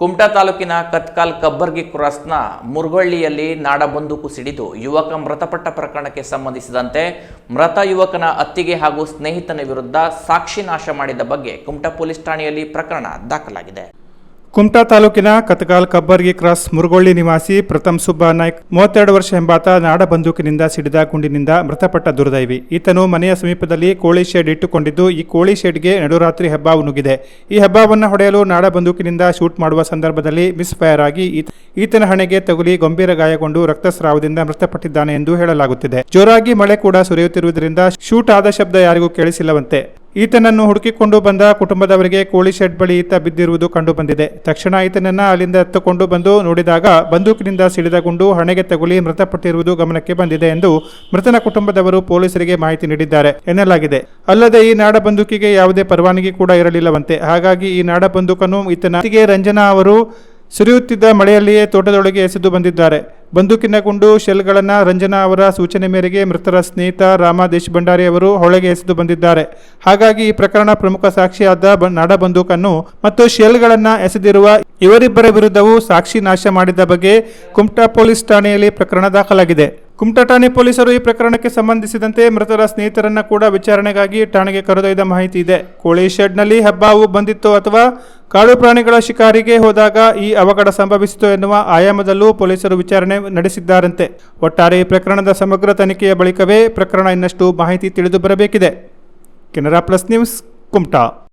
ಕುಮಟಾ ತಾಲೂಕಿನ ಕತ್ಕಾಲ್ ಕಬ್ಬರ್ಗಿ ಕ್ರಾಸ್ನ ಮುರ್ಗೊಳ್ಳಿಯಲ್ಲಿ ನಾಡ ಬಂದೂಕು ಸಿಡಿದು ಯುವಕ ಮೃತಪಟ್ಟ ಪ್ರಕರಣಕ್ಕೆ ಸಂಬಂಧಿಸಿದಂತೆ ಮೃತ ಯುವಕನ ಅತ್ತಿಗೆ ಹಾಗೂ ಸ್ನೇಹಿತನ ವಿರುದ್ಧ ಸಾಕ್ಷಿ ನಾಶ ಮಾಡಿದ ಬಗ್ಗೆ ಕುಮಟಾ ಪೊಲೀಸ್ ಠಾಣೆಯಲ್ಲಿ ಪ್ರಕರಣ ದಾಖಲಾಗಿದೆ. ಕುಮಟಾ ತಾಲೂಕಿನ ಕತಗಾಲ್ ಕಬ್ಬರ್ಗಿ ಕ್ರಾಸ್ ಮುರುಗೊಳ್ಳಿ ನಿವಾಸಿ ಪ್ರಥಮ್ ಸುಬ್ಬ ನಾಯ್ಕ್ ಮೂವತ್ತೆರಡು ವರ್ಷ ಎಂಬಾತ ನಾಡ ಬಂದೂಕಿನಿಂದ ಸಿಡಿದ ಗುಂಡಿನಿಂದ ಮೃತಪಟ್ಟ ದುರ್ದೈವಿ. ಈತನು ಮನೆಯ ಸಮೀಪದಲ್ಲಿ ಕೋಳಿ ಶೆಡ್ ಇಟ್ಟುಕೊಂಡಿದ್ದು, ಈ ಕೋಳಿ ಶೆಡ್ಗೆ ನಡುರಾತ್ರಿ ಹಬ್ಬ ನುಗ್ಗಿದೆ. ಈ ಹಬ್ಬವನ್ನು ಹೊಡೆಯಲು ನಾಡ ಬಂದೂಕಿನಿಂದ ಶೂಟ್ ಮಾಡುವ ಸಂದರ್ಭದಲ್ಲಿ ಮಿಸ್ ಫೈರ್ ಆಗಿ ಈತ- ಈತನ ಹಣೆಗೆ ತಗುಲಿ ಗಂಭೀರ ಗಾಯಗೊಂಡು ರಕ್ತಸ್ರಾವದಿಂದ ಮೃತಪಟ್ಟಿದ್ದಾನೆ ಎಂದು ಹೇಳಲಾಗುತ್ತಿದೆ. ಜೋರಾಗಿ ಮಳೆ ಕೂಡ ಸುರಿಯುತ್ತಿರುವುದರಿಂದ ಶೂಟ್ ಆದ ಶಬ್ದ ಯಾರಿಗೂ ಕೇಳಿಸಿಲ್ಲವಂತೆ. ಈತನನ್ನು ಹುಡುಕಿಕೊಂಡು ಬಂದ ಕುಟುಂಬದವರಿಗೆ ಕೋಳಿ ಶೆಡ್ ಬಳಿ ಈತ ಬಿದ್ದಿರುವುದು ಕಂಡುಬಂದಿದೆ. ತಕ್ಷಣ ಈತನನ್ನ ಅಲ್ಲಿಂದ ಎತ್ತುಕೊಂಡು ಬಂದು ನೋಡಿದಾಗ ಬಂದೂಕಿನಿಂದ ಸಿಡಿದ ಗುಂಡು ಹಣೆಗೆ ತಗುಲಿ ಮೃತಪಟ್ಟಿರುವುದು ಗಮನಕ್ಕೆ ಬಂದಿದೆ ಎಂದು ಮೃತನ ಕುಟುಂಬದವರು ಪೊಲೀಸರಿಗೆ ಮಾಹಿತಿ ನೀಡಿದ್ದಾರೆ ಎನ್ನಲಾಗಿದೆ. ಅಲ್ಲದೆ ಈ ನಾಡ ಬಂದೂಕಿಗೆ ಯಾವುದೇ ಪರವಾನಗಿ ಕೂಡ ಇರಲಿಲ್ಲವಂತೆ. ಹಾಗಾಗಿ ಈ ನಾಡ ಬಂದೂಕನ್ನು ಈತನ ರಂಜನಾ ಅವರು ಸುರಿಯುತ್ತಿದ್ದ ಮಳೆಯಲ್ಲಿಯೇ ತೋಟದೊಳಗೆ ಎಸೆದು ಬಂದಿದ್ದಾರೆ. ಬಂದೂಕಿನ ಗುಂಡು, ಶೆಲ್ಗಳನ್ನು ರಂಜನಾ ಅವರ ಸೂಚನೆ ಮೇರೆಗೆ ಮೃತರ ಸ್ನೇಹಿತ ರಾಮ ದೇಶಭಂಡಾರಿ ಅವರು ಹೊಳೆಗೆ ಎಸೆದು ಬಂದಿದ್ದಾರೆ. ಹಾಗಾಗಿ ಈ ಪ್ರಕರಣ ಪ್ರಮುಖ ಸಾಕ್ಷಿಯಾದ ನಾಡ ಬಂದೂಕನ್ನು ಮತ್ತು ಶೆಲ್ಗಳನ್ನು ಎಸೆದಿರುವ ಇವರಿಬ್ಬರ ವಿರುದ್ಧವೂ ಸಾಕ್ಷಿ ನಾಶ ಮಾಡಿದ ಬಗ್ಗೆ ಕುಮಟಾ ಪೊಲೀಸ್ ಠಾಣೆಯಲ್ಲಿ ಪ್ರಕರಣ ದಾಖಲಾಗಿದೆ. ಕುಮಟಾ ಪೊಲೀಸರು ಈ ಪ್ರಕರಣಕ್ಕೆ ಸಂಬಂಧಿಸಿದಂತೆ ಮೃತರ ಸ್ನೇಹಿತರನ್ನ ಕೂಡ ವಿಚಾರಣೆಗಾಗಿ ಠಾಣೆಗೆ ಕರೆದೊಯ್ದ ಮಾಹಿತಿ ಇದೆ. ಕೋಳಿ ಶೆಡ್ನಲ್ಲಿ ಹೆಬ್ಬಾವು ಬಂದಿತ್ತು ಅಥವಾ ಕಾಡು ಪ್ರಾಣಿಗಳ ಶಿಕಾರಿಗೆ ಹೋದಾಗ ಈ ಅವಘಡ ಸಂಭವಿಸಿತು ಎನ್ನುವ ಆಯಾಮದಲ್ಲೂ ಪೊಲೀಸರು ವಿಚಾರಣೆ ನಡೆಸಿದ್ದಾರಂತೆ. ಒಟ್ಟಾರೆ ಈ ಪ್ರಕರಣದ ಸಮಗ್ರ ತನಿಖೆಯ ಬಳಿಕವೇ ಪ್ರಕರಣ ಇನ್ನಷ್ಟು ಮಾಹಿತಿ ತಿಳಿದು ಬರಬೇಕಿದೆ. Canara plus news, Kumta.